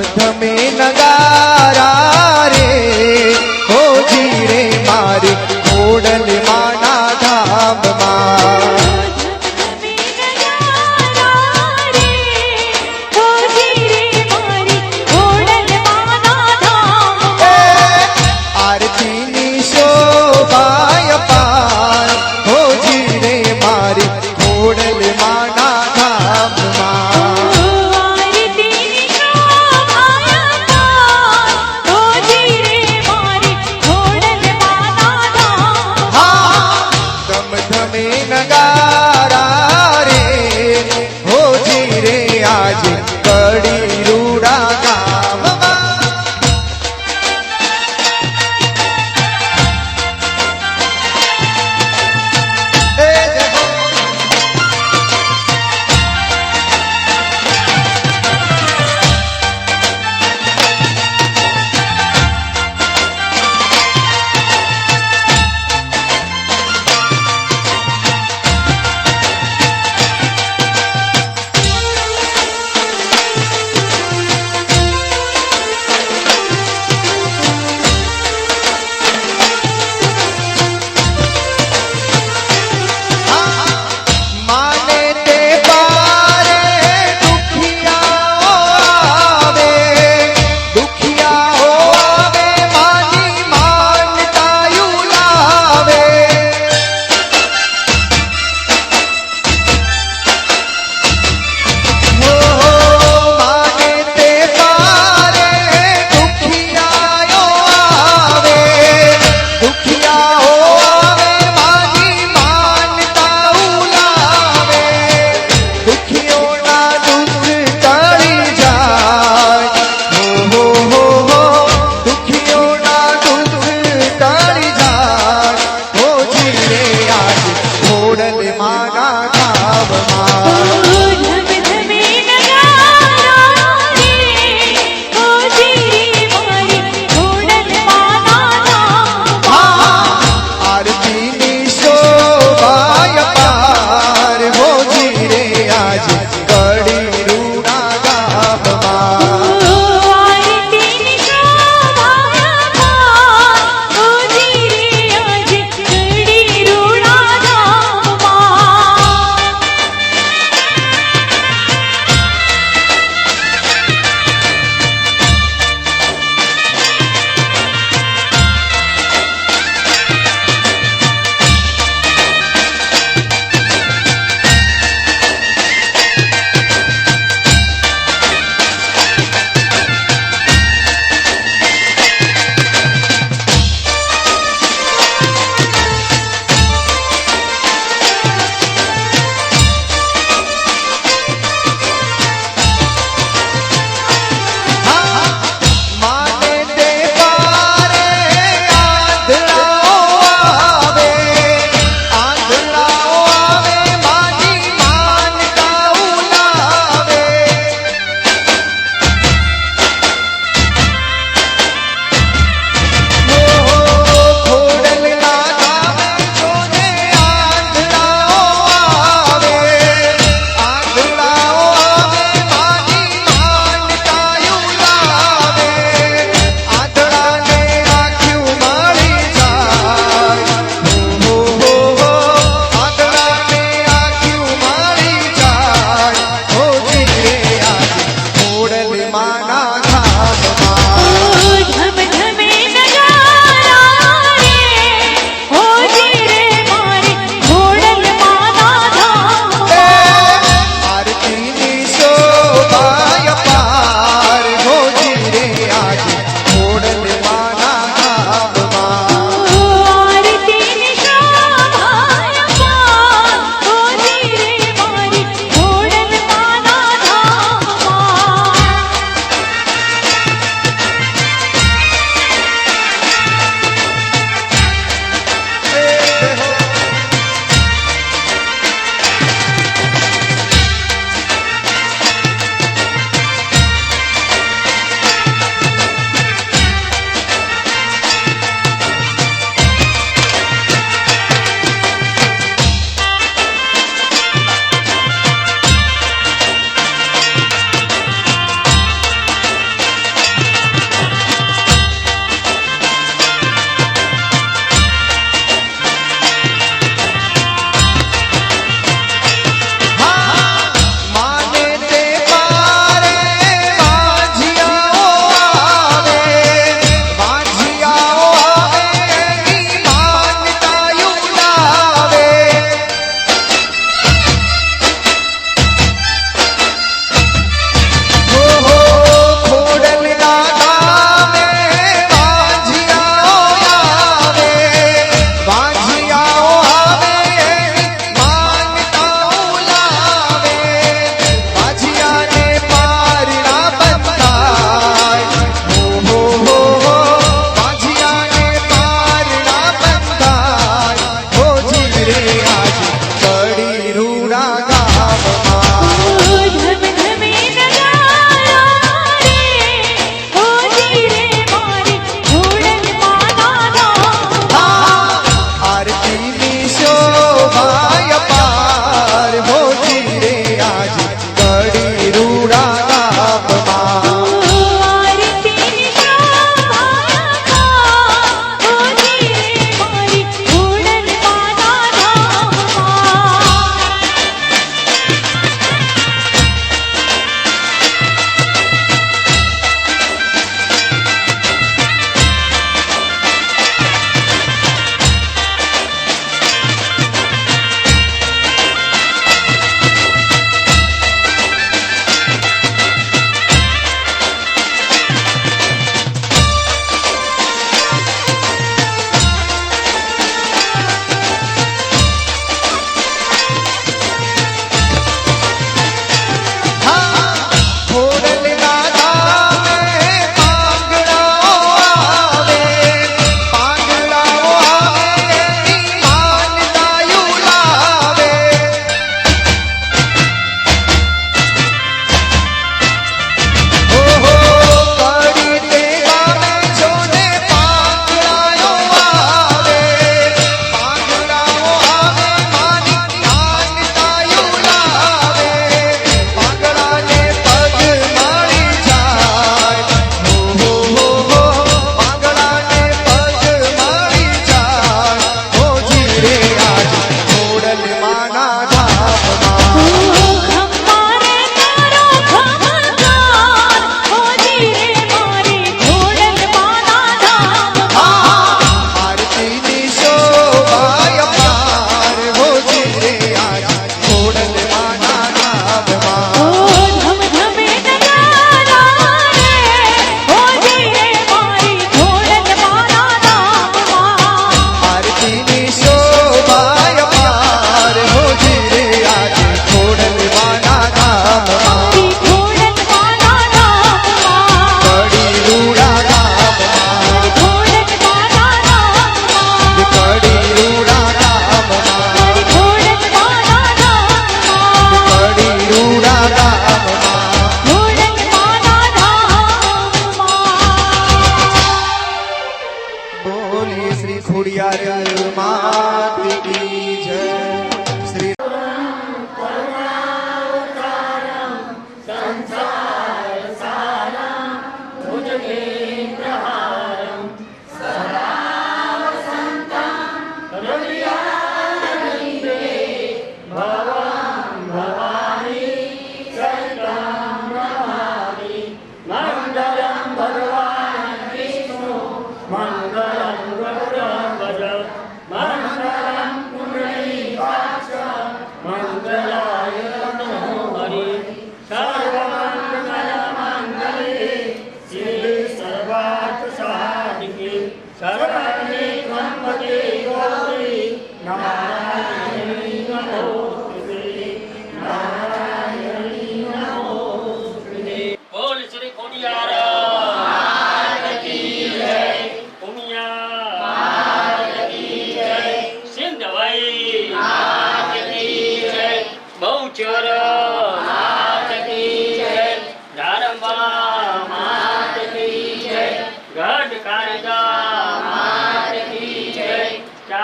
ધમ ધમે નગારા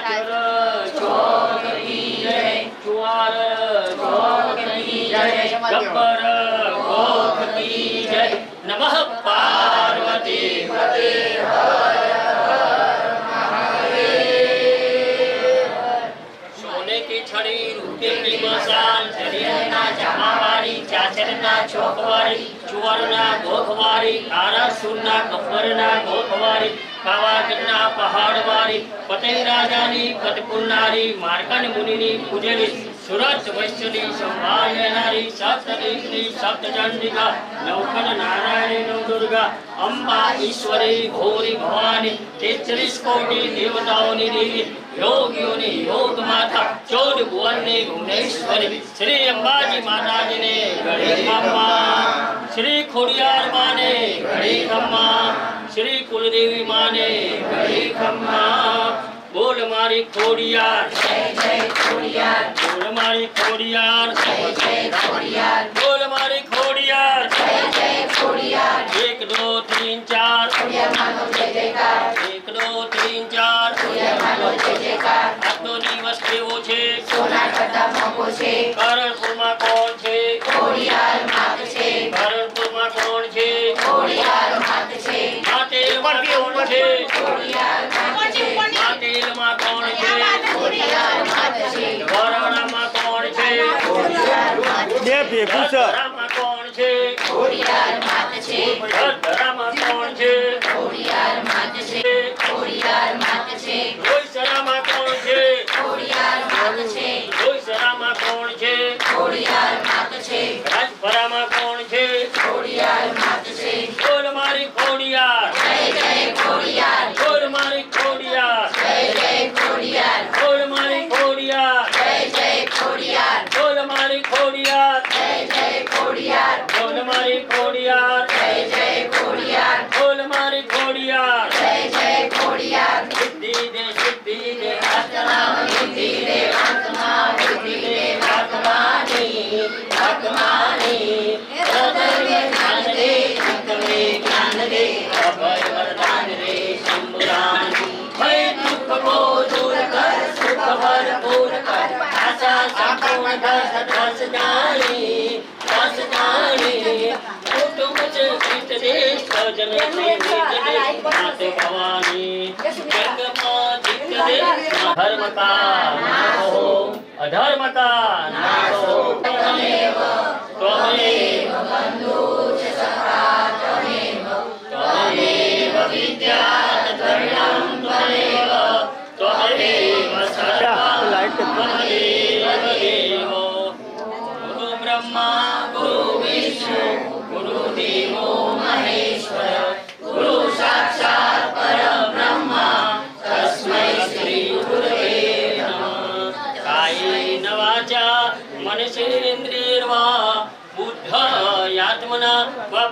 चर चौक की जय चुआर चौक की जय, गब्बर घोख की जय। नमः पार्वती पते सोने की छड़ी, रूपे की मसाल जरियना जमावारी चाचरना चौकवारी चुअरना घोखवारी आरा सुनना गब्बरना घोखवारी ગોખવાળી પાવાગઢના પહાડવાળી પતઈ રાજાની પતપુરનારી માર્કંડ મુનિની પૂજેલી સુરત વૈશ્યની સંભાળ લેનારી સપ્તદીપની સપ્તચંડિકા નવખંડ નારાયણી નવદુર્ગા અંબા ઈશ્વરી ભોરી ભવાની તેત્રીસ કોટી દેવતાઓની દેવી યોગીઓની યોગ માતા ચૌદ ભુવનની ભુવનેશ્વરી શ્રી અંબાજી માતાજીને ગળી ખમ્મા શ્રી ખોડિયાર માને ગળી ખમ્મા શ્રી કુલદેવી માને ખમ્મા બોલ મારી ખોડિયાર. બોલ મારી ખોડિયાર. બોલ મારી ખોડિયાર. એક દો તીન ચાર. એક દો તીન ચાર. આજનો દિવસ કેવો છે? કરણપુરમાં કોણ છે. છે માટેલમાં કોણ છે? વરાણામાં કોણ છે? બે ભેગું છે કોણ છે? ધરામાં કોણ છે? રોઈસરામાં કોણ છે? રોઈસરામાં કોણ છે? રાજપરામાં કોણ છે? બોલ મારી ખોડિયાર. બોલ મારી ખોડિયાર. બોલ મારી ખોડિયાર. બોલ મારી ખોડિયાર. બોલ મારી ખોડિયાર. બોલ મારી ખોડિયાર. સિદ્ધિ દે સિદ્ધિ દે. આત્મા સિદ્ધિ દે આત્મા સિદ્ધિ દે આત્માની આત્માની. હૃદય જ્ઞાન દે रे ज्ञान रे अभय वरदान रे शंभुरानी भय दुख को दूर कर सुख भरपूर कर आशा संपूर्ण दस दस जाने दस जाने कुटुंब से सीत दे सजन से नीत दे मात भवानी जग माँ जीत दे धर्म का नाम हो अधर्मता त्वमेव बन्धु च सखा त्वमेव विद्या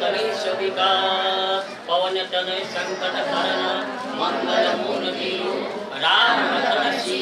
गणेश विका पवन तनय संकट हरण मंगल मूर्ति राम रतन श्री